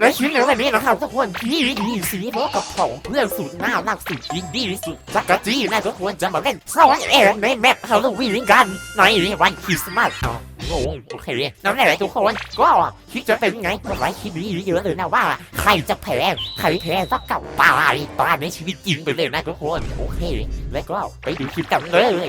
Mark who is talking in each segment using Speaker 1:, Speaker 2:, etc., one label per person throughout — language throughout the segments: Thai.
Speaker 1: และชีวิตในวันนี้นะครับทุกคนพี่ดีสีพบกับผมเพื่อนสุดน่ารักสุดยินดีสุดจักรจี้นะทุกคนจะมาเล่นซ่อนแอบในแมปฮาโลวีนกันในวันคริสต์มาสอ๋องงโอเคแล้วนี่แหละทุกคนก็คิดจะเป็นไงก็ไว้คิดดีเยอะเลยนะว่า ใครจะแพ้ใครแพ้สักกับตายตายในชีวิตจริงไปเลยนะทุกคนโอเค แล้วก็ไปดูคลิปกันเลย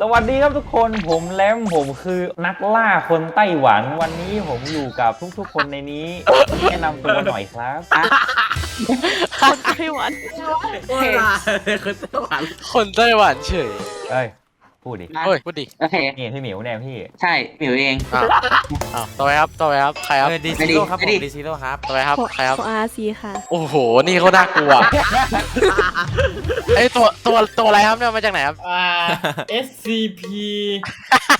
Speaker 2: สวัสดีครับทุกคนผมแลมผมคือนักล่าคนไต้หวันวันนี้ผมอยู่กับทุกๆคนในนี้แนะนำตัวหน่อยครับ
Speaker 3: คนไต้หวัน
Speaker 4: คนลาคนไต้หวัน
Speaker 5: คนไต้หวันเฉย
Speaker 2: เอ้ย พูดดิ
Speaker 5: เฮ้ยพูดดิ
Speaker 4: โอเค
Speaker 2: นี่พี่หมิวเนี่ยพี่
Speaker 4: ใช่หมิวเอง
Speaker 5: อ้าวอ้าวต่อไปครับต่อไปครับใครครับ
Speaker 6: ดี
Speaker 4: ไม่
Speaker 6: ซี
Speaker 4: ดี
Speaker 6: โร่ครับผ
Speaker 4: ไม่
Speaker 6: ม
Speaker 4: ดี
Speaker 6: ดีซีโร่ครับ
Speaker 5: ต่อไปครับใครครับ
Speaker 3: ของอาซีค่ะ
Speaker 5: โอ้โห นี่เขาน่ากลัวไอยตัวตัวตัวอะไรครับเนี่ยมาจากไหนครับ
Speaker 7: อ่า SCP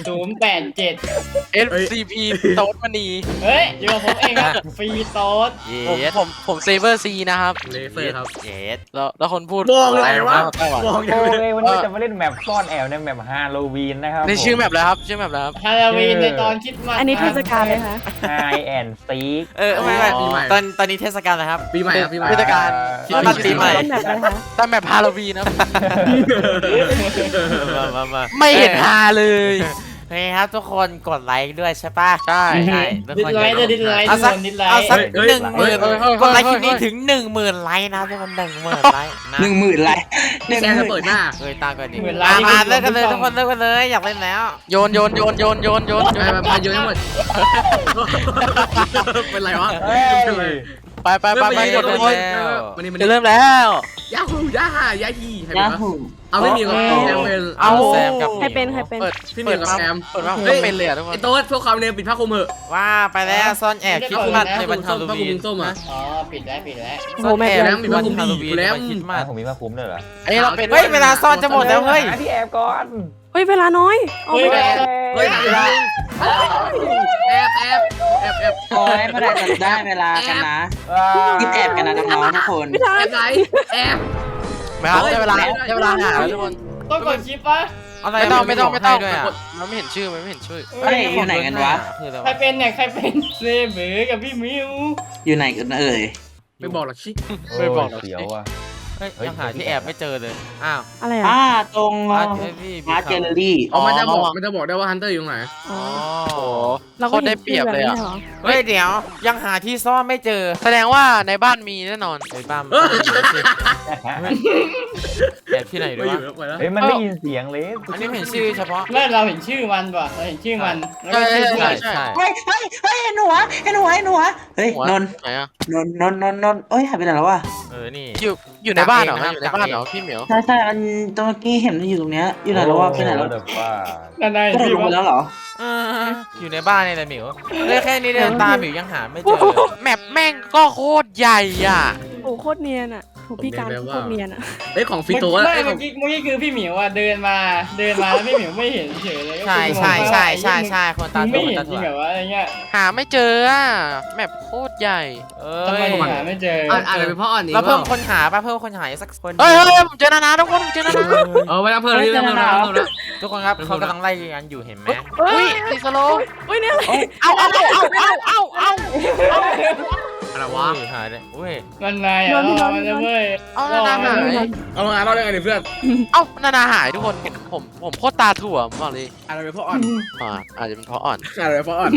Speaker 7: ศูนย์แปดเจ็ด
Speaker 5: SCP โต๊ดมณี
Speaker 7: เฮ้ยอยู่กับผมเองครับ ฟรีโต๊ด
Speaker 6: เย
Speaker 5: ผม
Speaker 6: ส
Speaker 5: ผมผมเซเวอร์ซีนะครับ
Speaker 4: เลเฟอร์ครับ
Speaker 6: เยส
Speaker 5: แล้วแล้วคนพูด
Speaker 4: มองอะไรวะ
Speaker 5: ไต้หวัน
Speaker 4: มอง
Speaker 2: โอเควันนี้จะมาเล่นแมปซ่อนแอบในแมปฮาโลวีนนะครับ
Speaker 5: ในชื่อแมปแล้วครับ ชื่อแมปแล้วครับ
Speaker 7: ฮาโลวีนในตอนคริดมาส
Speaker 3: อันนี้เทศกาลเลยค่ะ
Speaker 2: ไฮแอนซีก
Speaker 6: เออไม่ไม่
Speaker 4: ปีใหม่
Speaker 6: ตอนตอนนี้เทศกาลนะครับ
Speaker 4: ปีใหม่ครับปีใหม่
Speaker 5: เทศกาล
Speaker 6: คริสต์มาสปีใหม่
Speaker 3: ต้นแบบอะไรคะ
Speaker 5: แต่แมปฮาโลวีนนะครับ
Speaker 6: มามามา
Speaker 5: ไม่เห็นฮาเลย
Speaker 6: เฮ้ยครับทุกคนกดไลค์ด้วยใช่ปะ
Speaker 5: ใช่
Speaker 6: ใช่ทุก
Speaker 7: ดิส
Speaker 6: คน
Speaker 7: ไลค์ด้วยดิสไลค์
Speaker 6: เอา
Speaker 7: ทุก
Speaker 6: สัก
Speaker 7: คนดิสไล
Speaker 6: เอา
Speaker 7: ค์
Speaker 6: สัก
Speaker 4: เฮ้ย
Speaker 6: หนึ่งหมื่น
Speaker 4: เฮ้ยเฮ้ย
Speaker 6: กดไลค์คลิปนี้ถึงหนึ่งหมื่นไลค์นะทุกคนหนึ่งหมื่นไลค์นะ
Speaker 4: หนึ่งหมื่นไลค์หนึ่ง
Speaker 8: แซง
Speaker 4: ห
Speaker 8: จะ
Speaker 4: มื่น
Speaker 8: เปิดหน้า
Speaker 6: เฮ้ยตามกันดิ
Speaker 7: หมื่นไล
Speaker 6: มา
Speaker 7: ค์
Speaker 6: มาเลิกกันเลยทุกคนเลิกกันเลยอยากเล่นแล้ว
Speaker 5: โยนโยนโยนโยนโยนโยน
Speaker 8: ไปไปไปโยนให้หมดเป็นไรวะ
Speaker 2: เฮ้ย
Speaker 5: ไปไปไปไป
Speaker 8: เริ่
Speaker 5: ทุ
Speaker 8: ม
Speaker 5: กคน
Speaker 6: แล้ว
Speaker 8: มันนี่มัน
Speaker 5: จะเริ่มแล้ว
Speaker 8: ยาฮูยาฮ่ายาฮีใครเป็
Speaker 4: ยาน
Speaker 8: วะ
Speaker 4: หู
Speaker 8: เอาไม่มีกับแซมเป็น
Speaker 6: เอาแซมกับ
Speaker 3: ใครเป็นใครเป็น
Speaker 5: เปิด
Speaker 8: พี่เหมียวกับแซม
Speaker 5: เปิดมาผมก็เป็นเลยอะทุกค
Speaker 8: ไอนโต๊ดพวกความเร็วปิดผ้าคลุมเหอะ
Speaker 6: ว่าไปแล้วซ่อนแอบคริสต์มาสในวันฮาโล
Speaker 8: ผ้าคลุ
Speaker 6: วีน
Speaker 8: มส้มอะ
Speaker 7: อ๋อปิดแล้วปิดแล้ว
Speaker 3: โอ้
Speaker 6: ซ่
Speaker 3: โห
Speaker 6: อน
Speaker 3: แมป
Speaker 6: แอบ
Speaker 3: ใหญ่
Speaker 6: ในวันฮาโลวีนในวันคริสต์มา
Speaker 2: มา
Speaker 6: ส
Speaker 2: ผมมีผ้าคลุมด้วยเหรอ
Speaker 5: อันนี้เราเป็น
Speaker 6: เฮ้ยเวลาซ่อนจะหมดแล้วเฮ้ย
Speaker 2: หาที่แอบก่อน
Speaker 3: เฮ้ยเวลาน้อยเอา
Speaker 7: เฮ้ย
Speaker 3: ไป
Speaker 7: เวลา
Speaker 8: เฮ้ยหาแอบแอบแอบแอบ
Speaker 4: โอ้ยไม่ได้จะได้เวลากันนะรีบแอบกันนะน้องๆทุกคน
Speaker 3: ไม่ทั
Speaker 8: แอนบไหนแอบ
Speaker 5: ไม่ครับได้เวลาได้เวลาหาแล้วทุกคน
Speaker 7: ต้องกดชิปปะ
Speaker 6: อะไร
Speaker 5: ไม่ต้องไม่ต้องไม่ต้อง
Speaker 6: ด้วยอะ
Speaker 5: มันไม่เห็นชื่อมันไม่เห็นชื่อ
Speaker 4: เฮ้ยอยู่ไหนกันวะ
Speaker 6: คืออะไร
Speaker 7: ใคร
Speaker 6: วะ
Speaker 7: เป็นเนี่ยใครเป็นเซเบอร์กับพี่มิว
Speaker 4: อยู่ไหนกันเอ่ย
Speaker 8: ไม่บอกหรอกชิ
Speaker 5: ไม่บอกหรอก
Speaker 2: เสียวอะ
Speaker 6: เฮ้ย
Speaker 2: เฮ้ย
Speaker 6: ยังหาที่แอบไม่เจอเลย อ้าว
Speaker 3: อะไร
Speaker 4: อ่า
Speaker 3: อะ
Speaker 4: ตรง
Speaker 6: อะเฮ้ยพี่
Speaker 4: มาร์เจลลี่
Speaker 8: อ๋อมันจะบอกมันจะบอกได้ว่าฮันเตอร์อยู่ตรงไหน
Speaker 3: อ๋อ
Speaker 6: อ๋อ
Speaker 5: โอ้โหโคตรได้เปรียบเลยอะ
Speaker 3: ราก็ห็นชื่แบบนี้หร
Speaker 6: เฮ้ยเดี๋ยวยังหาที่ซ่อนไม่เจอ
Speaker 5: แสดงว่าในบ้านมีแน่นอน
Speaker 6: ไอ้บ้าม
Speaker 8: เออ
Speaker 6: แอบที่ไหนด้
Speaker 8: ไม่
Speaker 6: ว
Speaker 8: อยู่
Speaker 6: ย
Speaker 8: แล้วไปแล้ว
Speaker 2: เฮ้ยมันได้ยินเสียงเลย
Speaker 6: อันนี้เห็นชื่อเฉพาะ
Speaker 7: ไม่เราเห็นชื่อมันป่ะเราเห็นชื่อมันแล้วก็ชื่อ
Speaker 6: ใช่
Speaker 7: เพื่อน
Speaker 6: ใช่
Speaker 4: เฮ้ยเฮ้ยเฮ้ยเห็นหัวเห็นหัวเห็นหัวเฮ้ย
Speaker 5: หัวน
Speaker 4: นท์
Speaker 5: ไหนอะ
Speaker 4: นนท์นนท์นนท์นนท์เอ้ยหายไปไหนแล้ววะ
Speaker 6: เออนี่
Speaker 5: อยู่ อยู่ในบ้านเหรอ
Speaker 6: จับเอง
Speaker 5: อยู่
Speaker 6: นะ
Speaker 5: ในบ้านเหรอ
Speaker 6: จับเอง
Speaker 5: พี่เหมียว
Speaker 4: ใช่ใช่อันตรงเมื่อกี้เห็นมันอยู่ตรงเนี้ยอยู่ไหนแล้ววะไปไหนแล้ว
Speaker 2: เดี๋ยวว่า
Speaker 7: นั่นไง
Speaker 4: ก็เดิน
Speaker 7: พี่
Speaker 4: ลงไป
Speaker 7: ว่า
Speaker 4: แล้วเหรอ
Speaker 6: เอออยู่ในบ้านนี่แหละหมิวเรื่องแค่นี้เดินตามหมิวยังหาไม่เจอ
Speaker 5: แมปแม่งก็โคตรใหญ่อะ
Speaker 3: โอ้โหโคตรเนียนอะ โหพี่การโคตรเนียนอะ
Speaker 8: เฮ้ยของฟิ
Speaker 7: เมื่อ
Speaker 8: โต้
Speaker 7: กี้
Speaker 8: แล้ว
Speaker 7: ไม่
Speaker 8: ไอ้ข
Speaker 7: เมื่
Speaker 8: อ
Speaker 7: องกี้เมื่อกี้คือพี่หมิวอะเดินมาเดินมาแล้วพี่หมิวไม่เห็นเฉยเลย
Speaker 6: ใช่ใช่ใช่ใช่ใช่คนตา
Speaker 7: มึง
Speaker 6: ถั่
Speaker 7: ไม่
Speaker 6: วคน
Speaker 7: เห็น
Speaker 6: ตา
Speaker 7: จริ
Speaker 6: ถั่
Speaker 7: ง
Speaker 6: ว
Speaker 7: เหรอวะอะไรเงี้ย
Speaker 5: หาไม่เจออะแมปโคตรใหญ่
Speaker 6: เอ
Speaker 7: ทำไม้
Speaker 6: ย
Speaker 7: ถึงหาไม่เจอ
Speaker 8: อ่านอ่านเป็นพ่ออ่อนนี่
Speaker 6: เราเพิ่มคนหาป่ะเพิ่มคนหาอีกสักคน
Speaker 5: เฮ้ยเฮ้ยเฮ้ยผมเจอนานาทุกคนผมเจอนานา
Speaker 8: เออไปแล้วเพิ่มเลยเพิ่มเลยเพิ่มเลย
Speaker 6: ทุกคนครับเขากำลังไล่กันอยู่เห็นไหม
Speaker 5: อุ้ยติดสโลว์
Speaker 3: เฮ้ยเนี่ยอะไร
Speaker 5: เอาเอาเอาเอาเอาเอาเอา
Speaker 8: อะไรวะ
Speaker 6: อุ้ยหายเลยอุ้ย
Speaker 7: มันนายอะเรามันจะเว้ย
Speaker 5: เอานานาหาย
Speaker 8: เอามาอ่านเราได้ไงเพื่อน
Speaker 5: เอานานาหายทุกคน ผมผมโคตรตาถั่วผมบอกเลย
Speaker 8: อ่านเป็นพ่ออ่อน
Speaker 5: อ่าอาจจะเป็นเพราะอ่อน
Speaker 8: อ่านเป็นพ่ออ่อน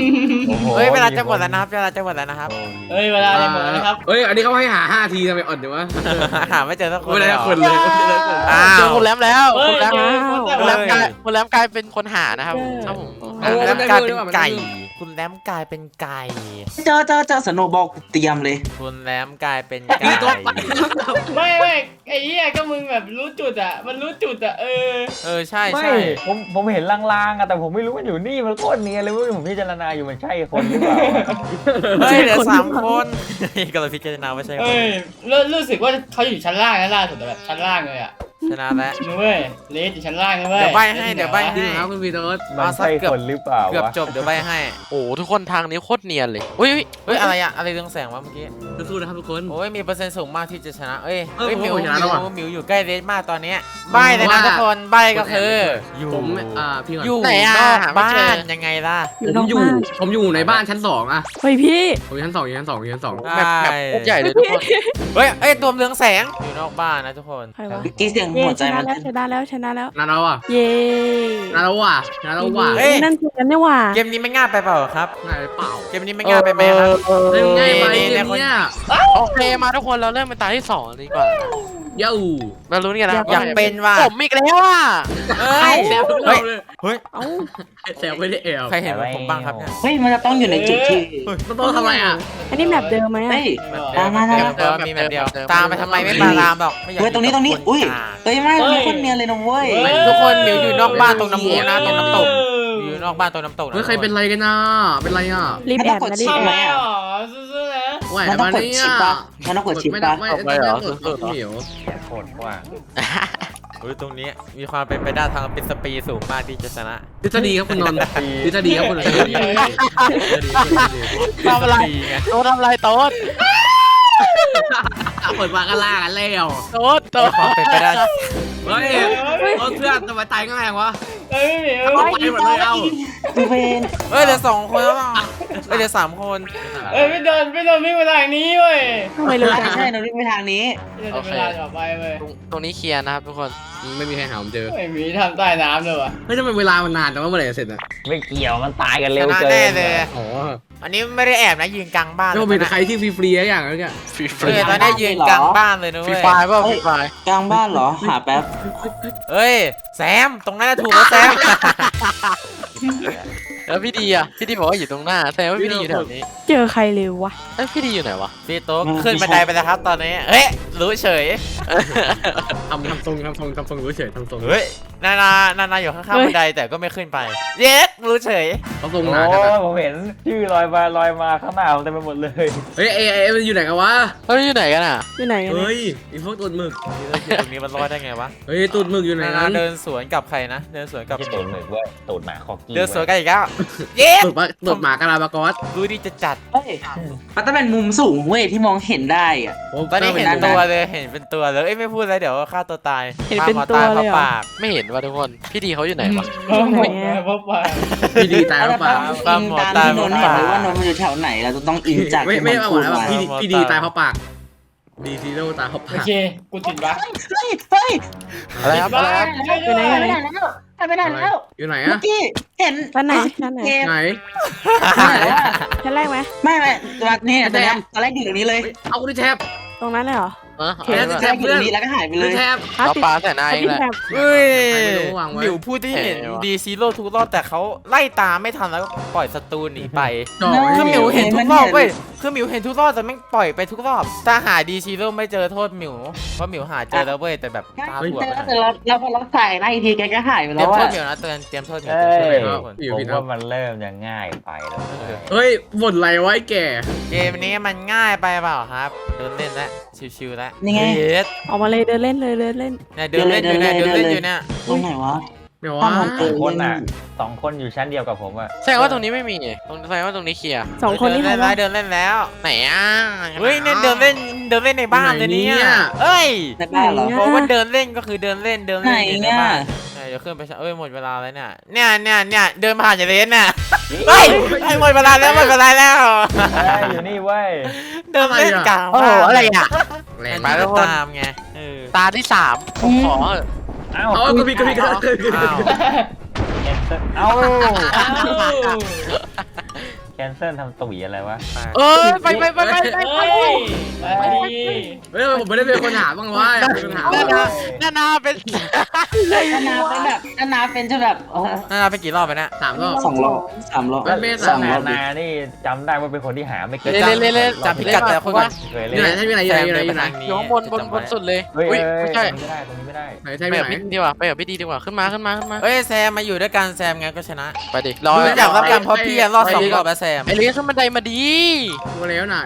Speaker 2: โอ้โห
Speaker 6: เฮ้ยเวลาจะหมดแล้วนะครับเวลาจะหมดแล้วนะครับ
Speaker 7: เฮ้ยเวลาจะหมดแล้วนะครับ
Speaker 8: เฮ้ยอันนี้เขาให้หา5ทีทำไมอ่อนจังวะ
Speaker 6: หาไม่เจอสักคน
Speaker 8: ไม่ได้
Speaker 6: เลยเหรอ
Speaker 8: คนเลยไม่ได้คน
Speaker 6: อ้าว
Speaker 5: เจอคนแรมแล้ว
Speaker 7: เฮ้
Speaker 5: ค
Speaker 7: ย
Speaker 5: นแรม
Speaker 7: เจอคนแต่
Speaker 5: คนแร
Speaker 7: ว่าม
Speaker 5: กลายคนแรมกลายเป็นคนหานะครับครับผม
Speaker 6: แล้วกลายเป็นไก่ คุณแรมกลายเป็นไก่
Speaker 4: เจอเจอเจอสโนว์บอลกูเตรียมเลย
Speaker 6: คุณแรมกลายเป็นไก่
Speaker 7: ไม่ไม่ไอ้เหี้ยก็มึงแบบรู้จุดอะ มันรู้จุดอะเออ
Speaker 6: เออใช่
Speaker 2: ไม่
Speaker 6: ใช่
Speaker 2: ผมผมเห็นลางๆอะแต่ผมไม่รู้มันอยู่นี่มันโคตรเนียนเลยเว้ยผมพิจารณาอยู่มันใช่คนหรือเปล่า
Speaker 6: เฮ้ยเหลือสามคนกำลังพิจารณาว่าใช่คน
Speaker 7: เอ้ยรู้รู้สึกว่าเขาอยู่ชั้นล่างนะล่าสุดอะแบบชั้นล่างเลยอะ
Speaker 6: ชนะแล้ว
Speaker 7: นึกเว้ยเลสอยู่ชั้นล่างนะเว้ย
Speaker 6: เดี๋ยวใบ้ให้เดี๋ยวใบ้ให้
Speaker 8: จริงครับคุณวีโรส
Speaker 2: มันใช่คนหรือเปล่า
Speaker 6: เกือบ
Speaker 2: วะ
Speaker 6: จบเดี๋ยวใบให้
Speaker 5: โอ้โหทุกคนทางนี้โคตรเนียนเลยอุ้ยอุ๊ย
Speaker 6: เฮ้ยอะไรอะอะไรเรืองแสงวะเมื่อกี้
Speaker 8: สู้ๆนะครับทุกคน
Speaker 6: โอ้ยมีเปอร์เซ็นต์สูงมากที่จะชนะ เอ้ย
Speaker 8: เออ
Speaker 6: เอ้ย
Speaker 8: ผม
Speaker 6: หมิว
Speaker 8: ว่าผมชนะแล้วว่ะ
Speaker 6: หมิวอยู่ใกล้เรสมากตอนเนี้ยใบเลยนะทุกคนใบก็คืออยู่
Speaker 8: ผมอ่าพี่ก่อน
Speaker 6: อยู่
Speaker 5: ไหนอะ
Speaker 6: นอก
Speaker 5: หาไม่
Speaker 6: บ้า
Speaker 5: เจอ
Speaker 6: นยังไงล่ะ
Speaker 3: อยู่
Speaker 8: ผ
Speaker 3: นอ
Speaker 8: ม
Speaker 3: ก
Speaker 8: อยู่
Speaker 3: บ้าน
Speaker 8: ผมอยู่ในบ้านชั้นสองอะ
Speaker 3: เฮ้ยพี่
Speaker 8: ผมอยู่ชั้นสองอยู่ชั้นสองอยู่ชั้นสอง
Speaker 5: แบบแบบโคตรใหญ่เลยทุกคน
Speaker 6: เฮ้ยเอ้ยตัวเรืองแสงอยู่นอกบ้านนะทุกคน
Speaker 3: ใครวะ
Speaker 4: เมื่อกี้เสียง
Speaker 3: เย้
Speaker 4: หัวใจ
Speaker 3: ชนะ
Speaker 4: มัน
Speaker 3: แล้วชนะแล้วชนะแล้ว
Speaker 8: นาเราอะ
Speaker 3: เย้
Speaker 8: นาเราว่ะนาเราว่ะ
Speaker 6: เฮ้ย
Speaker 3: นั่นคือกันเนี่ยว่ะ
Speaker 6: เกมนี้ไม่ง่ายไปเปล่าครับ
Speaker 8: ง่ายเปล่า
Speaker 6: เกมนี้ไม่ง่ายไปไหมครับ
Speaker 8: เล่นง่ายไป
Speaker 6: นี่
Speaker 8: เก
Speaker 6: นี่
Speaker 8: ม
Speaker 6: คน
Speaker 8: เนี้ย
Speaker 5: โอเคมาทุกคนเราเริ่มเป็นตาที่สองดีกว่า
Speaker 8: เย้า
Speaker 5: มาลุ้นกันนะ
Speaker 6: อยากเป็นว่ะ
Speaker 5: ผมอีกแล้วอะ
Speaker 6: เอ้ย
Speaker 8: แซวทุกรอบเลย
Speaker 6: เฮ้ย
Speaker 3: เอ้า
Speaker 8: แซวไม่ได้แอบ
Speaker 6: ใครเห็นเหมือนผมบ้างครับเนี่ย
Speaker 4: เฮ้ยมันจะต้องอยู่ในจุดที่
Speaker 8: มันต้องทำอะไรอะ
Speaker 3: อันนี้แมปเดิมไหมอะ
Speaker 4: เฮ้ย
Speaker 6: เดิม
Speaker 4: มามา
Speaker 6: เดิม
Speaker 4: มา
Speaker 6: เดิมมีแบบเดียวตามไปทำไมไม่มาตามหรอกไม่อยาก
Speaker 4: เฮ้ยตรงนี้ตรงนี้
Speaker 6: กับค
Speaker 4: อุ้ย
Speaker 6: กลาง
Speaker 4: เฮ้ยไม่มันคนเนียนเลยนะเว้ย
Speaker 7: เฮ้ย
Speaker 6: ทุกคนหมิวอยู่นอกบ้านตรงน้ำพุนะตรงน้ำตกอยู่นอกบ้านตรงน้ำตกนะ
Speaker 8: เฮ้ยใครเป็นไรกันน่ะเป็นไรอะ
Speaker 3: รีบแอบนะรีบ
Speaker 7: ทำ
Speaker 3: แอ
Speaker 7: ไม
Speaker 3: บ
Speaker 7: อ๋อสู้ๆนะ
Speaker 8: ไหว
Speaker 4: มันต้อง
Speaker 8: มาก
Speaker 4: ด
Speaker 8: เนี่
Speaker 4: ชิป
Speaker 8: ย
Speaker 4: ปะมันต้องกดชิป
Speaker 8: ไม่
Speaker 4: ปะ
Speaker 8: ไม่ไม่ไม่กดเหนียว
Speaker 2: แขนโคตรกว้าง
Speaker 6: เฮ้ยตรงนี้มีความเป็นไปได้ทางเป็นสปีดสูงมากที่จะชนะ
Speaker 8: ทฤษฎีครับคุณนนท์ทฤษฎีครับคุณนนท์ทฤษฎีทฤษฎีทฤษฎี
Speaker 5: ทำอะไร
Speaker 6: ดีไง
Speaker 5: โต๊ดทำอะไรโต๊ด
Speaker 8: เปิดมากันล่ากันแล้ว
Speaker 5: โต๊ดโต๊ด
Speaker 6: ความเป็นไปได้
Speaker 8: เฮ้ยรถเพื่อนทำไมตายง่ายวะ
Speaker 7: เฮ้ยหมิว
Speaker 8: เอาไปหมดเลยเอา
Speaker 4: ดูเพน
Speaker 6: เฮ้ยเหลือสองคนแล้วเปล่าเฮ้ยเหลือสามคน
Speaker 7: เอ้ยไม่โดนไม่โดนวิ่งมาทางนี้เว้ย
Speaker 3: ทำไมเลย
Speaker 4: ใช่ใช่เราวิ่งไปทางนี้
Speaker 7: ไม่โดนเวลาต่อไปเว้ย
Speaker 5: ตรงตรงนี้เคลียร์นะครับทุกคน
Speaker 8: ไม่มีใครหาผมเจอ
Speaker 7: ไม่มีทำใต้น้ำเลยวะ
Speaker 8: เฮ้ยทำไมเวลามันนานแต่ว่าเมื่อไหร่จะเสร็จอะ
Speaker 2: ไม่เกี่ยวมันตายกัน
Speaker 6: ช
Speaker 2: เร็ว
Speaker 6: นะ
Speaker 2: เกิน
Speaker 6: แน่เลย
Speaker 8: อ๋อ
Speaker 6: อันนี้ไม่ได้แอบนะยืนกลางบ้าน
Speaker 8: แล้วผมเป็นใครที่ฟรีๆอย่างนั้นเนี่ย
Speaker 5: ฟรีฟ
Speaker 6: เอ
Speaker 5: รี
Speaker 6: อตอนนี้ยืนกลางบ้านเลยนะ
Speaker 5: ฟรี
Speaker 6: เว้ย
Speaker 5: ไฟล์เปล่าฟรีไฟล์
Speaker 4: กลางบ้านเหรอ หาแป๊บ
Speaker 6: เฮ้ยแซมตรงนั้นน่ะถูกแล้วแซม
Speaker 5: แล้วพี่ดีอะ พี่ดีบอกว่าอยู่ตรงหน้า แสดงว่าพี่ดีอยู่แถวนี้
Speaker 3: เจอใครเร็ววะ
Speaker 5: เอ้ยพี่ดีอยู่ไหนวะ
Speaker 6: พี่โต๊ะขึ้นบันไดไปแล้วครับตอนนี้เฮ้ยรู้เฉย
Speaker 8: ทำทำทรงทำทรงทำทรงรู้เฉยทำทรง
Speaker 6: เฮ้ยนานานานาอยู่ข้าง
Speaker 3: เฮ้
Speaker 6: ๆ
Speaker 3: ย
Speaker 6: บันไดแต่ก็ไม่ขึ้นไป เย็ด รู้เฉย
Speaker 8: ทำทรง
Speaker 2: โอ้
Speaker 8: หนาจังอะ
Speaker 2: ผมเห็นชื่อลอยมาลอยมาข้างหน้าผมเต็มไปหมดเลย
Speaker 8: เฮ้ยเอเอมันอยู่ไหนกันวะ
Speaker 5: เฮ้ยอยู่ไหนกันอะ
Speaker 3: อยู่ไหนกันเนี่ย
Speaker 8: เฮ้ยอีพวกตูดหมึก
Speaker 6: นี่เราอยู่ตรงนี้มันรอดได้ไงวะ
Speaker 8: เฮ้ยตูดหมึกอยู่ไหน
Speaker 6: นานา
Speaker 8: นั้น
Speaker 6: เดินสวนกับใครนะ เดินสวนกับ
Speaker 2: ที่ตูดหมึกเว้ยตูดหมาคอกกี้
Speaker 6: เดินสวนกันอีกแล้วเย็ด
Speaker 8: ตูดปะตูดหมากาลาบากอส
Speaker 6: รู้ดีจะจัด
Speaker 4: เฮ้ยมันต้องเป็นมุมสูงเว้ยที่มองเห็นได้อะ
Speaker 8: โอ้
Speaker 6: ตอนนี้
Speaker 8: เป็
Speaker 6: เห็น
Speaker 8: ด้าน
Speaker 6: ตัวเลย เห็นเป็นตัวเลย เอ้ยไม่พูดเลยเดี๋ยวฆ่าตัวตาย
Speaker 3: เห็นเป็น
Speaker 6: ฆ่าหมอ
Speaker 3: ตัว
Speaker 6: ตาย
Speaker 3: เลยเหรอ
Speaker 6: พราะปาก
Speaker 5: ไม่เห็นว่าทุกคน พี่ดีเขาอยู่ไหนวะ
Speaker 7: เพราะหมดไงเพราะปาก
Speaker 8: พี่ดีตาย
Speaker 4: แล้ว
Speaker 8: แล้ว
Speaker 4: เรา
Speaker 8: เปล่า
Speaker 4: ต้องอิงตามที่นนท์เห็นเลยว่านนท์มันอยู่แถวไหนเราจะต้องอิงจาก
Speaker 8: ไม่
Speaker 4: ที่
Speaker 8: ไม่
Speaker 4: มัน
Speaker 8: เอา
Speaker 4: พูด
Speaker 8: แล้ว
Speaker 4: มา
Speaker 8: พี่ดีพี่ดีตายเพราะปากดีซีโร่ตายเพราะ
Speaker 7: โอ
Speaker 8: ปาก
Speaker 7: เคกูติดบั๊ก
Speaker 4: เฮ้ยเฮ้ย
Speaker 5: อะไรครับอะไรครับ
Speaker 7: ช่วยด้วย
Speaker 4: ไปไหนแล้วไปไหนแล้ว
Speaker 8: อยู่ไหน
Speaker 4: เมื่
Speaker 8: อะ
Speaker 4: อกี้เห็น
Speaker 3: ชั้นไหนชั้นไหน
Speaker 4: เกม
Speaker 8: ไหน
Speaker 3: ชั้นแรกไหม
Speaker 4: ไม่ไม่ตัวนี้ตอนแรกตอนแรกอยู่ตรงนี้เลย
Speaker 8: เอากูดิแทบ
Speaker 3: ตรงนั้นเลยเหรอ
Speaker 5: เออ
Speaker 3: โอเค
Speaker 5: อะไร
Speaker 4: ต
Speaker 5: วะ
Speaker 4: อนแรกอยู่ตรงนี้แล้วก็หายไปเล
Speaker 8: ดิ
Speaker 4: ย
Speaker 8: แทบ
Speaker 3: ฮะ
Speaker 5: เรา
Speaker 3: ติด
Speaker 5: ปลาใส่นายเองแหละ
Speaker 3: แถบ
Speaker 6: เฮ้ย
Speaker 8: ใครไม่รู้วางไว้
Speaker 6: หมิวพูดที่เห็น
Speaker 5: เห็นวะ
Speaker 6: ดีซีโร่ทุกรอบแต่เขาไล่ตามไม่ทันแล้วก็ปล่อยศัตรูหนีไป
Speaker 8: จ่อ
Speaker 6: คือหมิวเห็นทุ
Speaker 4: มั
Speaker 6: ก
Speaker 4: น
Speaker 6: รอบ
Speaker 4: เห็น
Speaker 6: เว้ยคือหมิวเห็นทุกรอบแต่แม่งปล่อยไปทุกรอบ ถ้าหาดีซีโร่ไม่เจอโทษหมิว เพราะหมิวหาเจอแล้วเว้ยแต่แบบตาบวมไปหน่อย
Speaker 4: แต่เราเราพอเราใส่ไล่ทีแกก็หายไป
Speaker 6: เตรี
Speaker 4: แล้
Speaker 6: ยม
Speaker 4: ว
Speaker 6: โท
Speaker 4: อะ
Speaker 6: ษหมิวนะเตือนเตรียมโทษหมิว
Speaker 2: เอ้
Speaker 6: เตรียมโทษหมิ
Speaker 2: ยว
Speaker 6: ทุกคน
Speaker 2: ผมว่ามันเริ่มจะง่ายไปแล้ว
Speaker 8: เฮ้ยบ่นไรไวะไอ้แก่
Speaker 6: เกมนี้มันง่ายไปเปล่าครับเดินเล่นแล้วชิวๆแล้ว
Speaker 4: นี่ไง
Speaker 6: เย็ด
Speaker 3: ออกมาเลยเดินเล่นเลยเดินเล่น
Speaker 6: เนี่ยเดินเล่นอยู่เนี่ย
Speaker 4: เดิ
Speaker 6: เดิน
Speaker 4: นเลย
Speaker 6: เล่นอยู่เนี่ย
Speaker 4: ตรงไหนวะ
Speaker 8: เดี๋ยว
Speaker 4: ถ้า
Speaker 8: ว่า
Speaker 4: มันเอ
Speaker 2: สอง
Speaker 4: อ
Speaker 2: คนน่ะสองคนอยู่ชั้นเดียวกับผมอะ
Speaker 5: แสดงว่าตรงนี้ไม่มีตรงแสดงว่าตรงนี้เคลียร์
Speaker 3: สองคนนี้
Speaker 6: เดิ
Speaker 3: ใคร
Speaker 6: นเล่นแล้ว
Speaker 3: วะ
Speaker 6: เดินเล่นแล้ว
Speaker 5: ไหนอะ
Speaker 6: เฮ้ยเนี่ยเดินเล่นเดินเล่นในบ้านเลยเนี่ยเอ้ย
Speaker 4: ในบ้านเหรอ
Speaker 6: บอกว่าเดินเล่นก็คือเดินเล่นเดิน
Speaker 4: ไหน
Speaker 6: เล่นอยู่ใน
Speaker 4: เนี่ย
Speaker 6: บ้านเออเดี๋ยวขึ้นไปชั้นเอ้ยหมดเวลาแล้วเนี่ยเนี่ยเนี่ยเนี่ยเดินผ่านอย่างเลนน่ะเฮ้ยเฮ้ยหมดเวลาแล้วหมดเวลาแล้ว
Speaker 2: เอ้ยอยู่นี่เว้ย
Speaker 6: เดินเล่นกลาง
Speaker 5: โอ้โหอะไรอะ
Speaker 8: แร
Speaker 6: แอน
Speaker 8: ง
Speaker 5: ไป
Speaker 6: นี่
Speaker 5: ทุ
Speaker 6: ก็
Speaker 5: กคน
Speaker 6: ตามไงเออ
Speaker 5: ตาที่สามผมขอ เถอะ
Speaker 2: เอ้า
Speaker 8: เอากระพริบกระพริบกระพริบกระพริบ
Speaker 6: อ้าว
Speaker 2: เอ้า คนเซิลทำตุ๋ยอะไรวะ
Speaker 5: เออไปไปไปไปไปไป
Speaker 7: เฮ้ยไปดี
Speaker 8: เฮ้ยผมไม่ได้เป็นคนหาบ้างวะอยากเป็นคนหา
Speaker 5: นา
Speaker 8: บ้าง
Speaker 5: นานานาเป็น
Speaker 4: นานาเป็นแบบนานาเป็นจะแบบเออ
Speaker 6: นานาไปกี่รอบไปเนี่ย
Speaker 8: สามรอบ
Speaker 4: สองรอบสามรอบ
Speaker 8: ไม่
Speaker 4: สาม
Speaker 2: นาร
Speaker 4: อบดิ
Speaker 2: นานี่จำได้ว่าเป็นคนที่หาไม่เกิน
Speaker 5: เล่นเล่นเล่น
Speaker 6: จำพิกัดแต่ละคนก่อน
Speaker 2: เคย
Speaker 8: อ
Speaker 2: เล่
Speaker 8: ยู่ไหน
Speaker 2: น
Speaker 8: ท่านอยู่ไหนอยู่ไหนอยู่ไหนอยู่ไหน
Speaker 5: อยู่ข้างบนบนบนสุดเลย
Speaker 2: เฮ้ย
Speaker 5: อุ้ย
Speaker 2: เอ้ย
Speaker 5: ไม่ใช่
Speaker 2: ตรงนี้ไม่ได้ตรงนี้ไม่ได้
Speaker 8: ไหนท่าน
Speaker 5: ไป
Speaker 8: อยู่
Speaker 5: กับ
Speaker 8: ไหน
Speaker 5: พี่ดีกว่าไปกับพี่ดีดีกว่าขึ้นมาขึ้นมาขึ้นมา
Speaker 6: เอ้ยแซมมาอยู่ด้วยกันแซมงั้นก็ชนะ
Speaker 5: ไปดิรอ
Speaker 6: รู้จักรับกันเพราะพี่อะรอดสองรอบแล้วแซม
Speaker 5: ไอเลี้ยขึ้นบันไดมาดี
Speaker 8: มาแล้วไหน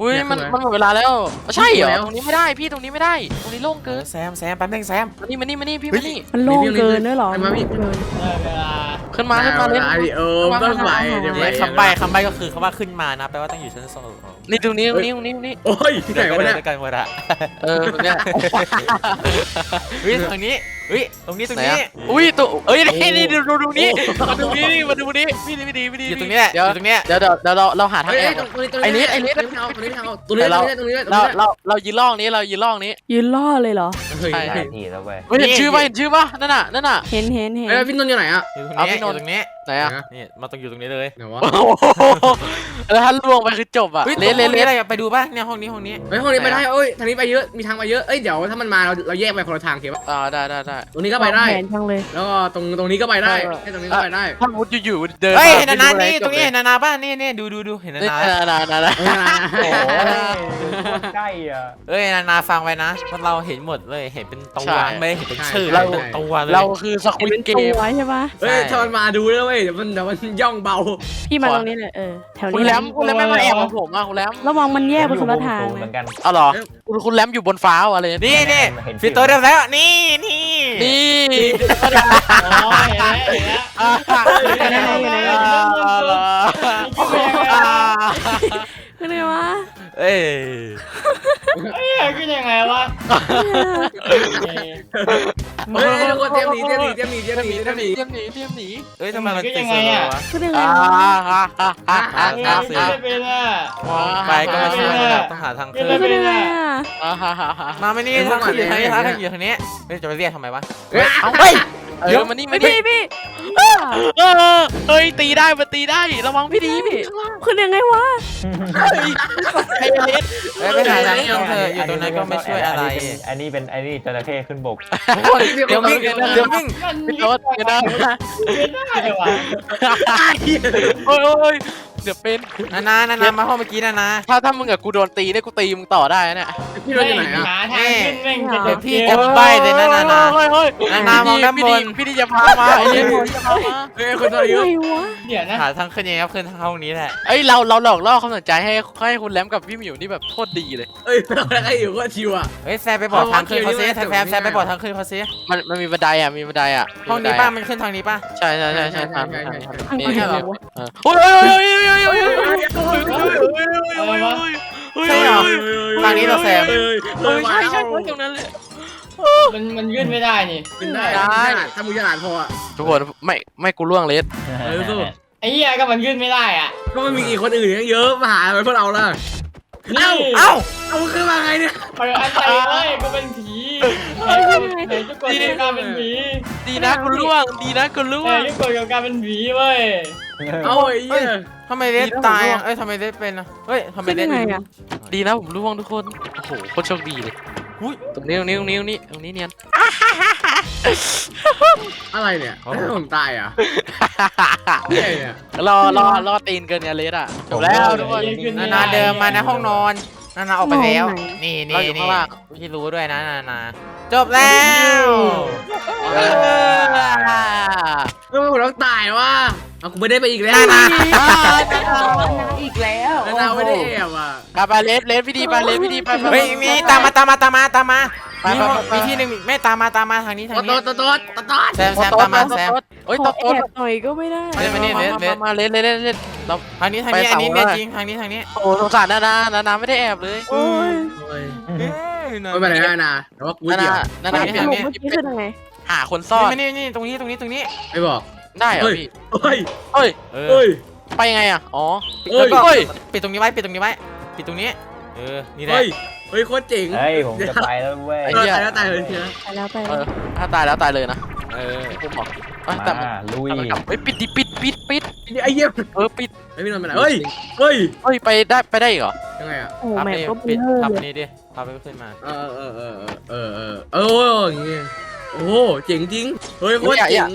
Speaker 5: อุ้ย
Speaker 8: เนี่ย
Speaker 5: มัน
Speaker 8: ขึ้นมา
Speaker 5: มันหมดเวลาแล้ว ใช่เหรอ
Speaker 8: แล้ว
Speaker 5: ตรงนี้ไม่ได้พี่ตรงนี้ไม่ได้ ตรงนี้โล่ง
Speaker 6: เอ
Speaker 5: เกิ
Speaker 6: อนแซมแซมแป๊บนึงแซม
Speaker 5: มานี่มานี่มานี่พี่มานี่
Speaker 3: มันโล่งเกินด้วยเหรอ
Speaker 8: มาพี่
Speaker 3: เกิน
Speaker 7: ได้เวลา
Speaker 5: ขึ้นมาขึ้นมาเลย
Speaker 8: เออต้องไหวเดี๋ยวไหว
Speaker 6: นี่คำใบ้คำใบ้ก็คือคำว่าขึ้นมานะแปลว่าต้องอยู่ชั้นสอง
Speaker 5: นี่ตรงนี้ตรงนี้ตรงนี้ตรงนี้
Speaker 8: โอ้ยที่ไหน
Speaker 6: เดี๋ยวก็
Speaker 8: วะ
Speaker 6: เดิ
Speaker 8: เนี่ย
Speaker 6: นด้วยกันหมดอะ
Speaker 5: เออตรงเนี้ย
Speaker 6: เฮ้ยตรงนี้ เฮ้ยตรงนี้ตรง
Speaker 5: ไหน
Speaker 6: นี้
Speaker 5: อะ อุ้ยตัวเอ้ยนี่นี่ดูดูดูนี่มาดูนี่มาดูนี่พี่ดีพี่ดีพี่ดี
Speaker 6: อยู่ตรงนี้แหละอ
Speaker 5: เดี๋ยว
Speaker 6: ยู่ตรงเนี้ย
Speaker 5: เดี๋ยวเดี๋ยวเดี๋ยวเราเราหาทาง
Speaker 8: เฮ้ย
Speaker 5: แอบ
Speaker 8: ตรงนี้ตรง
Speaker 5: ไอ้
Speaker 8: นี้
Speaker 5: นิดไอ้นิด
Speaker 8: ตรงนี้ตรงนี้ตรงนี้ตรงนี้ตรงนี้ตรง
Speaker 5: เรา
Speaker 8: นี้
Speaker 5: เราเรายืนล่องนี้เรายืนล่องนี้
Speaker 3: ยืนล่อเลยเหรอ
Speaker 8: เฮ้ย
Speaker 2: ได้ทีแล้วเว้ย
Speaker 5: เฮ้ยเห็นชื่อป่ะเห็นชื่อป่ะนั่นน่ะนั่นน่ะ
Speaker 3: เห็นเห็นเห็น
Speaker 8: เฮ้ยพี่นนท์อยู่ไหนอะ
Speaker 6: อยู่ตรง
Speaker 5: เอา
Speaker 6: นี้
Speaker 5: พี่
Speaker 6: อน
Speaker 5: นท์
Speaker 6: ยู่ตรงนี้
Speaker 5: ไหนอะ
Speaker 6: นี่มาต้องอยู่ตรงนี้เลย
Speaker 8: เดี๋ยววะ
Speaker 5: โอ้โหแล้วถ้าล่วงไปคือจบอะ
Speaker 6: เฮ้ย
Speaker 5: เละ
Speaker 6: เละ
Speaker 5: เละ
Speaker 6: เละ
Speaker 5: เละ
Speaker 6: อะไรไปดูป่ะเนี่ยห้องนี้ห้องนี้
Speaker 8: เฮ้ยห้องนี้ไปได้เอ้ยทางนี้ไปเยอะมีทางไปเยอะเอ้ยเดี๋ยวถ้ามันมาเราเราแยกไปคนละทางเขียว
Speaker 5: อ่าได้ได้ได้
Speaker 8: ตรงนี้ก็ไปได้
Speaker 3: แผนจังเลย
Speaker 8: แล้วก็ตรงตรงนี้ก็ไปได้ให้ตรงนี้ก็ไปได้
Speaker 5: ถ้ามุดอยู่ๆเดิน
Speaker 6: เฮ้ย
Speaker 5: ม
Speaker 6: เห็นนานา
Speaker 5: ไม่
Speaker 6: นี่
Speaker 5: รู้
Speaker 6: ตรงนี้
Speaker 5: อะ
Speaker 6: เห็นนานาป่ะนี่นี่ดูดูดูเห็นนา
Speaker 5: นี่
Speaker 6: นา
Speaker 5: นานานานา
Speaker 8: เออนะ
Speaker 2: โอ้ยโคตรใกล้อะ
Speaker 6: เอ้ยนานาฟังไว้นะพวกเราเห็นหมดเลยเห็นเป็นตัวไม่ได้เห็นเป็นชื่อ
Speaker 5: เรา
Speaker 6: เป็นตัวเลย
Speaker 5: เราคือสควิ
Speaker 3: เป็
Speaker 5: ต
Speaker 3: น
Speaker 5: เก
Speaker 3: ตั
Speaker 5: ม
Speaker 3: วใช่ปะ
Speaker 8: เฮ้ยถ้ามันมาดูแล้วเว้ยเดี๋ยวมันเดี๋ยวมันย่องเบา
Speaker 3: พี่มาตรงนี้เลยเออแถว
Speaker 5: คุณ
Speaker 3: นี้
Speaker 5: แรมคุณแรมไม่มาแอบกับผมอะคุณแรม
Speaker 3: ระวังมันแยกไปคนละทาง
Speaker 2: เหมือน
Speaker 3: นะ
Speaker 2: กัน
Speaker 5: เอาเหรอคุณคุณแรมอยู่บนฟ้าอะไรเนี่ย
Speaker 6: นี่นี่
Speaker 2: เห็น
Speaker 6: ฟิโตเรียบแล้วนี่นี่
Speaker 5: นี่
Speaker 7: อ๋อเห็นแล้วเห็นแล้ว
Speaker 5: อ่า
Speaker 3: อยู่ไหนอยู่ไหนคือไงวะ
Speaker 6: เอ้ย
Speaker 7: เฮ้ยขึ้นยังไงวะ
Speaker 8: เฮ้ยทุกคนเตรียมหนีเตรียมหนีเตรียมหนีเตรียมหนีเตรียมหนี
Speaker 5: เตรียมหนีเตรียมหนี
Speaker 6: เอ้ยทำไมมันติดเสือวะ
Speaker 3: คือยังไง
Speaker 5: อ่าวะฮ่าฮ่าฮ่าฮ่า
Speaker 7: เฮ้ย
Speaker 5: ฮ่า
Speaker 7: ขึ้นไม่เป็นอะ
Speaker 6: มองไปก็ไม่ใช่แบบต้องหาทางขึ้น
Speaker 3: คือยังไงอะ
Speaker 5: ฮ่าฮ่าฮ่าฮ่า
Speaker 6: มาไม่นี่ทางขึ้นอยู่ทางนี้ทางขึ้นอยู่ทางนี้เฮ้ยจะไปเรียกทำไมวะ
Speaker 5: เฮ้ยเออมานี่มา
Speaker 3: พี่
Speaker 5: นี่
Speaker 3: พี่
Speaker 5: เออเฮ้ยตีได้มาตีได้ ระวังพี่ดีพี่
Speaker 3: คือยังไงวะ
Speaker 5: ไอ้เลส
Speaker 6: เอ้ยไปไหนทางนี้เธออยู่ตรงนั้นก็ไม่ช่วยอะไร
Speaker 2: อันนี้เป็นอันนี้จระเข้ขึ้นบก
Speaker 6: เดี๋ยววิ่งเดี๋ยววิ่ง
Speaker 7: มัน
Speaker 5: พี่
Speaker 7: วิ่ง
Speaker 5: โต๊ดเดี๋ยวนะ
Speaker 7: ไม่ได้ว่ะ
Speaker 5: โอ้ยโอ้ยเดี๋ยวเป็น
Speaker 6: นานานานามาห้องเมื่อกี้นานา
Speaker 5: ถ้าถ้ามึงกับกูโดนตีเนี่ยกูตีมึงต่อได้นะเนี่ย
Speaker 8: พี่นนท์อยู่ไหนอะ
Speaker 7: หาทางขึ้นแม่งจะ
Speaker 6: เดี๋ยวพี่จะใบเลยนะนานา
Speaker 5: เฮ้ยเฮ้ย
Speaker 6: นานา มองด้านบน
Speaker 5: พี่ดีจะพามาไอ้เนี่ยพี่ดีจะพามา
Speaker 8: เฮ้ยคนตัว
Speaker 3: อะ
Speaker 8: เย
Speaker 3: ไร
Speaker 8: อะ
Speaker 3: วะ
Speaker 7: เดี๋ยวนะ
Speaker 6: หาทางขึ้นยังไงครับขึ้นทางห้องนี้แหละ
Speaker 5: เอ้ยเราเราหลอกล่อความสนใจให้ให้คุณแรมกับพี่หมิวนี่แบบโคตรดีเลย
Speaker 8: เอ้ยอะไรอยู่ก็ชิวอะ
Speaker 6: เฮ้ยแซมไปบอกทางขึ้นเขาซิแซมแซมแซมไปบอกทางขึ้นเขาซิ
Speaker 5: มันมันมีบันไดอะมีบันไดอะ
Speaker 6: ห้องนี้ป้ามันขึ้นทางนี้ป้า
Speaker 5: ใช่ใช่ใช่ใช่ทาง
Speaker 8: ใช่ใช่ใช่
Speaker 3: ทาง
Speaker 5: นี่
Speaker 3: ไปไหน
Speaker 5: เหรอ
Speaker 3: วะ
Speaker 5: โอ้ยโอ้ยโอ้ยโอ้ยโอ้ยโอ้ยโอ้ย
Speaker 7: อะไรวะ
Speaker 6: ใช่เหรอทางนี้เราแซม
Speaker 8: เอ้ย
Speaker 5: เออใช่ใช่ตรงนั้นเลย
Speaker 7: มันมันขึ้นไม่ได้นี่
Speaker 8: ขึ้นได้
Speaker 5: ได้
Speaker 8: ถ้ามึงฉลาดพออะ
Speaker 5: ทุกคนไม่ไม่กูล่วงเลส
Speaker 8: เออสู้
Speaker 7: ไอ้เหี้ยก็มันขึ้นไม่ได้อะ
Speaker 8: ก็มันมีอีกคนอื่นเยอะมาหาอะไรพวกเราล่ะ
Speaker 7: นี่
Speaker 6: เอ้า
Speaker 8: เอาขึ้นมาไงเนี่ย
Speaker 7: เปิดอันใจเลยก็เป็นผีเฮ้ยเฮ้ยทุกคนเกี่ยวกับการเป็นผี
Speaker 5: ดีนะกูล่วง ดีนะกูล่ว
Speaker 7: เฮ้
Speaker 5: ง
Speaker 7: ยทุกคนเกี่ยวกับการเป็นผีเว้ย
Speaker 8: เอาไอ้เหี้ย
Speaker 6: ทำไมเลสตายอะเอ้ยทำไมเลสเป็นอะเฮ้ยทำไม
Speaker 3: คือ
Speaker 6: เล
Speaker 3: ยั
Speaker 6: ส
Speaker 3: งไงอะ
Speaker 5: ดีนะผมล่วงทุกคนโอ้โหโคตรโชคดีเลย ตรงนี้ตรงนี้ตรงนี้ตรงนี้ตรงนี้เนียน
Speaker 8: อะไรเนี่ยให้ผมตายอะเนี่ยเนี่ย
Speaker 5: รอรอรอตีนเกินเนี่ยเลสอะจบแล้วทุกคน
Speaker 6: นานาเดินมาในห้องนอนนานาออกไปแล้ว นี่
Speaker 5: เรา
Speaker 6: นี่
Speaker 5: อยู่ข้า
Speaker 6: นี่
Speaker 5: งล่าง
Speaker 6: พี่รู้ด้วยนะนานาจบแล้ว
Speaker 5: เออ
Speaker 8: ทำไมผมต้องตายวะ เอากูไม่ได้ไปอีกแล้ว
Speaker 6: นานา
Speaker 4: อีกแล้ว
Speaker 8: นานาไม่ได้แอบอะ
Speaker 5: กลับไปเลสเลสพี่ดีไปเลสพี่ดีไปไป
Speaker 6: เฮ้ยมีตามมาตามมาตามมาตามมา
Speaker 5: ไป
Speaker 6: มี
Speaker 5: ไปไป
Speaker 6: มีที่หนึ่งไม่ตามมาตามมาทางนี้ทาง
Speaker 8: โต๊
Speaker 6: นี้
Speaker 8: ดโต๊ดโต๊ดโต๊ดโต๊ด
Speaker 6: แซมแซมตามมาแซม
Speaker 5: เฮ้ย
Speaker 3: ข
Speaker 5: ต
Speaker 3: อบแอ
Speaker 5: โต๊ด
Speaker 3: บหน่อยก็ไม่ได้
Speaker 6: เฮ้ยมานี่เลสเลส
Speaker 5: มาเลสเลสเลสเลสเรา
Speaker 6: ทางนี้ทางนี้
Speaker 5: ไป
Speaker 6: อันนี้
Speaker 5: เสา
Speaker 6: เนี่ย
Speaker 5: ได้
Speaker 6: จริงทางนี้ทางนี้
Speaker 5: โอ้สงสารนานานานาไม่ได้แอบเลย
Speaker 3: โอ้ย
Speaker 8: โอ้ย
Speaker 6: เอ้ย
Speaker 8: ไม่เป็นไรนานาแต่ว่ากู
Speaker 5: นา
Speaker 8: เดียว
Speaker 5: นานานา
Speaker 6: ทางนี้
Speaker 5: เปลี่ยน
Speaker 3: สรุปเมื่อกี้คือยังไง
Speaker 5: หาคนซ่อน
Speaker 6: นี่นี่นี่ตรงนี้ตรงนี้ตรงนี้
Speaker 8: ไม่บอก
Speaker 5: ได้เหรอ
Speaker 8: เฮ้ย
Speaker 5: พี่
Speaker 8: เฮ้ย
Speaker 5: เฮ้ย
Speaker 6: เออ
Speaker 8: เฮ้ย
Speaker 5: ไปไงอะ อ๋อ
Speaker 8: เฮ้ย
Speaker 6: แล้วก็
Speaker 5: เฮ้ย
Speaker 6: ปิดตรงนี้ไว้ปิดตรงนี้ไว้ปิดตรงนี้ เออ นี่แหละ
Speaker 8: เฮ้ยเฮ้ยโคตรเจ๋ง
Speaker 2: เฮ้ยผมจะไปแล้วเว้ย
Speaker 5: ไอ้
Speaker 8: เอ
Speaker 5: เหี้
Speaker 8: อยตายแล้วตายเลยเชียว
Speaker 3: ไปแล้วไป
Speaker 5: เอ
Speaker 3: แล้ว
Speaker 5: อ ถ้าตายแล้วตายเลยนะ
Speaker 6: เออ
Speaker 5: ผมบอกเอ้ยแต่มัน
Speaker 2: มาลุย
Speaker 5: แต่มันกลับเฮ้ยปิดดิปิดปิดปิด
Speaker 8: ไอ้เหี้ย
Speaker 5: เออปิด
Speaker 8: ไอ้พี่นนท์ไปไหนเฮ้ยเฮ้ย
Speaker 5: เฮ้ยไปได้ไปได้อีกเหรอ
Speaker 8: ยังไงอะ
Speaker 3: โอ้โห
Speaker 6: พับ
Speaker 3: แมป
Speaker 6: นี่
Speaker 3: ก็เบ
Speaker 6: ปิด
Speaker 3: ลอ
Speaker 6: พับ
Speaker 3: เลย
Speaker 6: นี้ดิพับไปขึ้นมา
Speaker 8: เออเออเออเออเออเออโอ้อย่างงี้โอ้โหเจ๋งจริงเฮ้ยโคตรเจ๋ง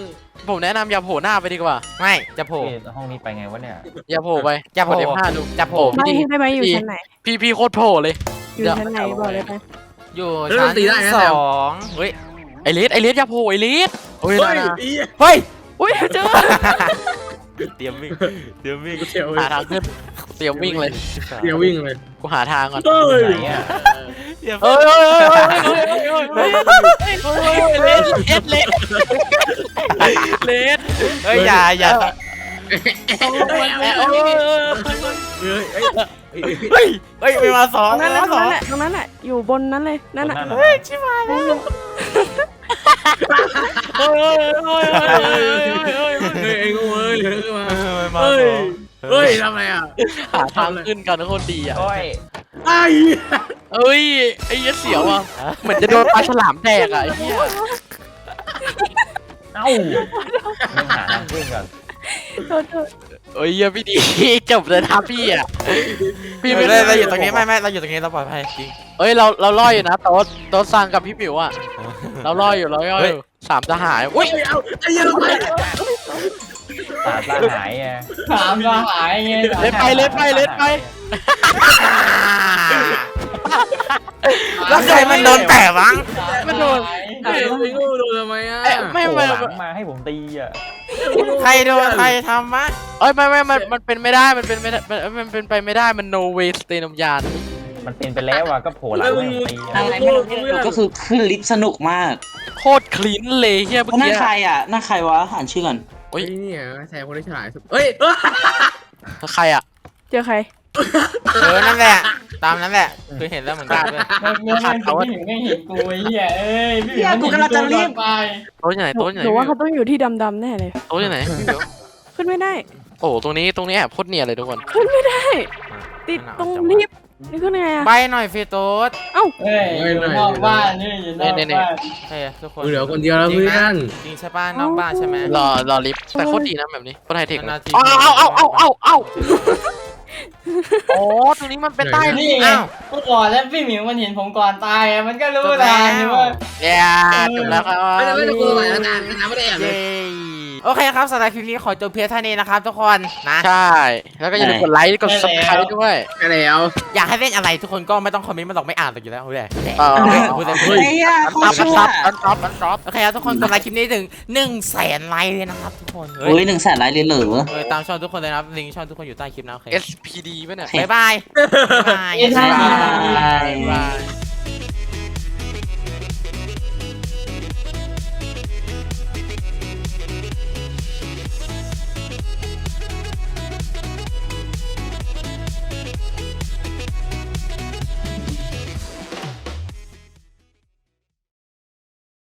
Speaker 5: ผมแนะนำอย่าโผล่หน้าไปดีกว่า
Speaker 6: ไม่จะโผล่
Speaker 2: เอ๊ะห้องนี้ไปไงวะเนี่ย
Speaker 5: อย่าโผล่ไป
Speaker 6: อย่าโผล่
Speaker 5: กด F5 ดู
Speaker 6: จะโผล่
Speaker 3: ไม่
Speaker 5: พี่
Speaker 3: ได้ไหมอยู่
Speaker 5: พี่
Speaker 3: ชั้นไหน
Speaker 5: พี่พี่โคตรโผล่เลย
Speaker 3: อยู่ชั้นไหนบอกเลยไหม
Speaker 6: อยู่ชั้นสองเฮ้ย
Speaker 5: ไอเลสไอเลสอย่าโผล่ไอเลสเฮ้ย
Speaker 8: เฮ้ย
Speaker 5: นะ
Speaker 8: ไอ้เหี้ย
Speaker 6: เฮ้ย
Speaker 5: อุ้ยเจอ
Speaker 6: เตรียมวิ่งเตรียมวิ่ง
Speaker 8: กูเชียว
Speaker 5: หาทางขึ้นเตรียมวิ่งเลย
Speaker 8: เดี๋ยววิ่งเลย
Speaker 5: กูหาทางก่อน
Speaker 8: เฮ้ย
Speaker 2: ไหนอะ
Speaker 5: เฮ้ยเฮ้ยเฮ้ยเฮ้ยเฮ้ยเฮ้ยเฮ้ยเฮ้ยเลสเลสเลส เลส
Speaker 6: เฮ้ยอย่าอย่า
Speaker 8: เฮ้ยเฮ้ย
Speaker 6: เฮ้ยเฮ้ยไม่มาสอ
Speaker 3: ต
Speaker 6: ง
Speaker 3: รงนั้นแหละ
Speaker 6: มา
Speaker 3: ตรง
Speaker 6: สอง
Speaker 3: นั้นแหละตรงนั้นแหละอยู่บนนั้นเลยนั่นน่ะ
Speaker 2: เฮ้ย
Speaker 6: ชิบหายแล้ว
Speaker 5: เฮ้ยเฮ้ยเฮ้ยเฮ้ยเฮ้ย
Speaker 8: เฮ้ยไอ้งูเอ้ยเหลือขึ้นมา
Speaker 6: มา
Speaker 8: เฮ้
Speaker 6: ส
Speaker 8: ย
Speaker 6: อง
Speaker 8: เฮ้ยทำไมอะ
Speaker 5: หาทางขึ้นกันโคตรดีอะ
Speaker 2: โอ้ย
Speaker 8: ไอ้
Speaker 5: เอ้ยไอ้เหี้ยเสียวอะเหมือนจะโดนปลาฉลามแดกอะไอ้เหี้ย
Speaker 2: เอ้ามึงหาทางขึ้นก่อน
Speaker 3: โทษโทษ
Speaker 5: เอ้ยเหี้ยพี่ดี จบเลยนะพี่อะพี่
Speaker 6: พี่
Speaker 5: ไม่
Speaker 6: ไม่
Speaker 5: ได้
Speaker 6: ได้เราอยู่ตรงนี้ไม่ไม่เราอยู่ตรงนี้เราปลอดภัยจริง
Speaker 5: เอ้ยเราเราล่ออยู่นะโต๊ดโต๊ดสั่งกับพี่หมิวอะเราล่ออยู่เราล่ออยู่สามจะหายอุ้ย
Speaker 8: เอาไอ้เหี้ยเราไป
Speaker 2: ตาตาหายไง
Speaker 7: ถามก็หายไง
Speaker 5: เล่นไปเล่นไปเล่นไป
Speaker 6: แล้วใครมันโดนแตะบ้าง
Speaker 5: มันโดน
Speaker 8: ไอ้งูโดนทำไมอะ
Speaker 5: เอ้ยไม่
Speaker 2: โผล่
Speaker 5: ไม่
Speaker 2: หลังมาให้ผมตีอะ
Speaker 6: ใครโดนใครทำมะ
Speaker 5: เอ้ยไม่ไม่มันมันเป็นไม่ได้มันเป็นไม่ได้มันมันเป็นไปไม่ได้มัน no way สเตนมยาน
Speaker 2: มันเป็นไปแล้วอะก็โผล่หลังให้ผมตี
Speaker 4: อะ
Speaker 2: อะ
Speaker 4: ไรไม่รู้ไม่รู้ก็คือขึ้นลิฟต์สนุกมาก
Speaker 5: โคตรคลีนเลยเฮียเมื่อ
Speaker 4: นั่น
Speaker 5: กี้
Speaker 4: ใครอะนั่นใครวะอ่านชื่อก่อน
Speaker 8: เฮ้ยเนี่ยแชร์คนที่ฉลาดสุดเฮ้ย
Speaker 5: ใครอะ
Speaker 3: เจอใคร
Speaker 6: เออนั่นแหละ ตามนั้นแหละ คือเห็นแล้วเหมือนกันเลย
Speaker 7: เมื่อไม่พี่หมิวไม่เห็นกูไอ้เหี้ยเอ้ยพี่หมิว
Speaker 4: เหี้ยกูกำลังจะรีบ
Speaker 7: ไป
Speaker 5: โต๊ะอยู่ไหน
Speaker 3: หนู
Speaker 5: โต๊ะอยู่ไหน
Speaker 3: หนูว่าเขาต้องอยู่ที่ดำๆแน่เลย
Speaker 5: โต๊ะอยู่ไหนพี่เหมียว
Speaker 3: ขึ้นไม่ได้
Speaker 5: โอ้โหตรงนี้ตรงนี้แอบโคตรเนียนเลยทุกคน
Speaker 3: ขึ้นไม่ได้ ติดตรงลิฟต์นี่ขึ้นยังไงอะ
Speaker 6: ไปหน่อยเฟโตส
Speaker 7: เอ้ยอยู่นอกบ้านนี่อยู่นอกบ้าน
Speaker 6: เฮ้ยทุกคน
Speaker 8: เหลือคนเดียวแล้วเพื่อน
Speaker 6: จริงใช่ป่ะนอกบ้านใช่ไหม
Speaker 5: รอรอลิฟต์แต่โคตรดีนะแบบนี้โคตรไฮเทค
Speaker 6: นา
Speaker 5: นะ
Speaker 6: ที
Speaker 5: เอาเอาเอาเอาเอาเอา โอ้ตรงนี้มันเป็นใต้
Speaker 7: นี่
Speaker 5: ลิฟต์
Speaker 7: ไง
Speaker 6: อ้าว
Speaker 7: เมื่อก่อนแล้วพี่หมิวมันเห็นผมก่อนตายอะมันก็รู้
Speaker 6: จบแล้ว
Speaker 7: ทางนี่ว่า
Speaker 5: เนี่ยจบแล้วครับ
Speaker 8: ไม่ได้ไม่ได้กลัวอะไรนะน้ำไม่ได้แอบเล
Speaker 6: เย้
Speaker 8: ย
Speaker 6: โอเคครับสำหรับคลิปนี้ขอจบเพียงเท่านี้นะครับทุกคนนะ
Speaker 5: ใช่ แล้วก็อย่าลืมกดไลค์กด subscribe ด้วย
Speaker 8: ไปแล้ว
Speaker 6: อยากให้เล่นอะไรทุกคนก็ไม่ต้องคอมเมนต์มาหรอกไม่อ่านหรอกอยู่แล้วโอเค
Speaker 5: เออ
Speaker 6: พูดเลย
Speaker 8: เฮ้ย
Speaker 4: ไอ้เหี้ยโค
Speaker 5: อั
Speaker 4: ต
Speaker 5: น
Speaker 4: ร
Speaker 5: ท็
Speaker 4: ชั่
Speaker 5: อ
Speaker 4: ว
Speaker 5: ปอันท็อปอันท็อป
Speaker 6: โอเคครับทุกคนกดไลค์คลิปนี้ถึง1นึ่งแสนไลค์เลยนะครับทุกคน
Speaker 4: เฮ้ยหนึ่งแสนไลค์เลยเหรอ
Speaker 6: เออตามช่องทุกคนเลยนะครับลิงก์ช่องทุกคนอยู่ใต้คลิปนะโอเค
Speaker 5: SPD ป่ะเนี่ย
Speaker 6: บ๊ายบายบ๊ายบาย
Speaker 7: เอ้ยใช่
Speaker 4: บ๊ายบาย
Speaker 5: บ๊ายบาย